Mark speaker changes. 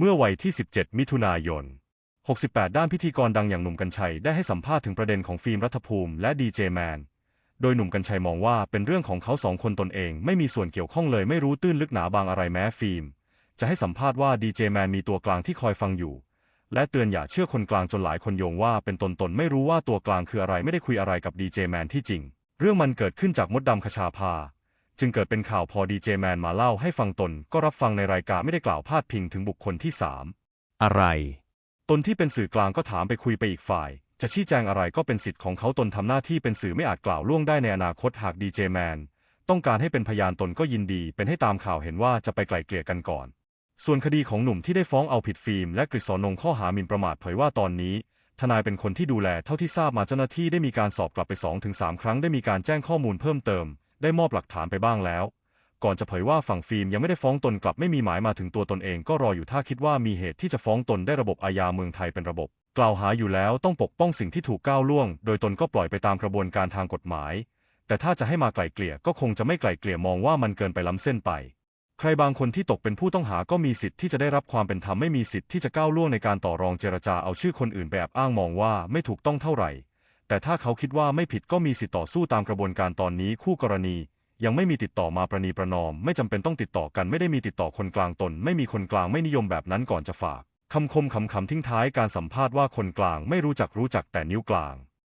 Speaker 1: เมื่อวันที่ 17 มิถุนายน 68 ด้านพิธีกรดังอย่างหนุ่มกัญชัยได้ให้สัมภาษณ์ถึงประเด็นของฟิล์มรัฐภูมิและดีเจแมน โดยหนุ่มกัญชัยมองว่าเป็นเรื่องของเขาสองคนตนเองไม่มีส่วนเกี่ยวข้องเลยไม่รู้ตื้นลึกหนาบางอะไรแม้ฟิล์ม จะให้สัมภาษณ์ว่าดีเจแมนมีตัวกลางที่คอยฟังอยู่ และเตือนอย่าเชื่อคนกลางจนหลายคนโยงว่าเป็นตนตนไม่รู้ว่าตัวกลางคืออะไรไม่ได้คุยอะไรกับดีเจแมนที่จริง เรื่องมันเกิดขึ้นจากมดดำคชาภา จึงเกิดเป็นข่าวพอดีเจแมนมาเล่าให้ฟังตนก็รับฟังในรายการไม่ได้กล่าวพาดพิงถึงบุคคลที่สาม
Speaker 2: อะไร
Speaker 1: ตนที่เป็นสื่อกลางก็ถามไปคุยไปอีกฝ่าย จะชี้แจงอะไรก็เป็นสิทธิ์ของเขาตนทำหน้าที่เป็นสื่อไม่อาจกล่าวล่วงได้ในอนาคตหากดีเจแมนต้องการให้เป็นพยานตนก็ยินดี เป็นให้ตามข่าวเห็นว่าจะไปไกล่เกลี่ยกันก่อน ส่วนคดีของหนุ่มที่ได้ฟ้องเอาผิดฟิล์มและกฤษณงข้อหาหมิ่นประมาทเผยว่าตอนนี้ทนายเป็นคนที่ดูแลเท่าที่ทราบมาเจ้าหน้าที่ได้มีการสอบกลับไป2-3ครั้งได้มีการแจ้งข้อมูลเพิ่มเติม ได้มอบหลักฐานไปบ้างแล้ว ก่อนจะเผยว่าฝั่งฟิล์มยังไม่ได้ฟ้องตนกลับไม่มีหมายมาถึงตัวตนเองก็รออยู่ถ้าคิดว่ามีเหตุที่จะฟ้องตนได้ระบบอาญาเมืองไทยเป็นระบบ กล่าวหาอยู่แล้วต้องปกป้องสิ่งที่ถูกก้าวล่วง โดยตนก็ปล่อยไปตามกระบวนการทางกฎหมาย แต่ถ้าจะให้มาไกล่เกลี่ยก็คงจะไม่ไกล่เกลี่ยมองว่ามันเกินไปล้ำเส้นไป ใครบางคนที่ตกเป็นผู้ต้องหาก็มีสิทธิ์ที่จะได้รับความเป็นธรรมไม่มีสิทธิ์ที่จะก้าวล่วงในการต่อรองเจรจาเอาชื่อคนอื่นแบบอ้างมองว่าไม่ถูกต้องเท่าไหร่ แต่ถ้าเขาคิดว่าไม่ผิดก็มีสิทธิ์ต่อสู้ตามกระบวนการตอนนี้คู่กรณี ยังไม่มีติดต่อมาประนีประนอม ไม่จำเป็นต้องติดต่อกันไม่ได้มีติดต่อคนกลางตน ไม่มีคนกลางไม่นิยมแบบนั้นก่อนจะฝากคำคมคำคำทิ้งท้ายการสัมภาษณ์ว่าคนกลางไม่รู้จักรู้จักแต่นิ้วกลาง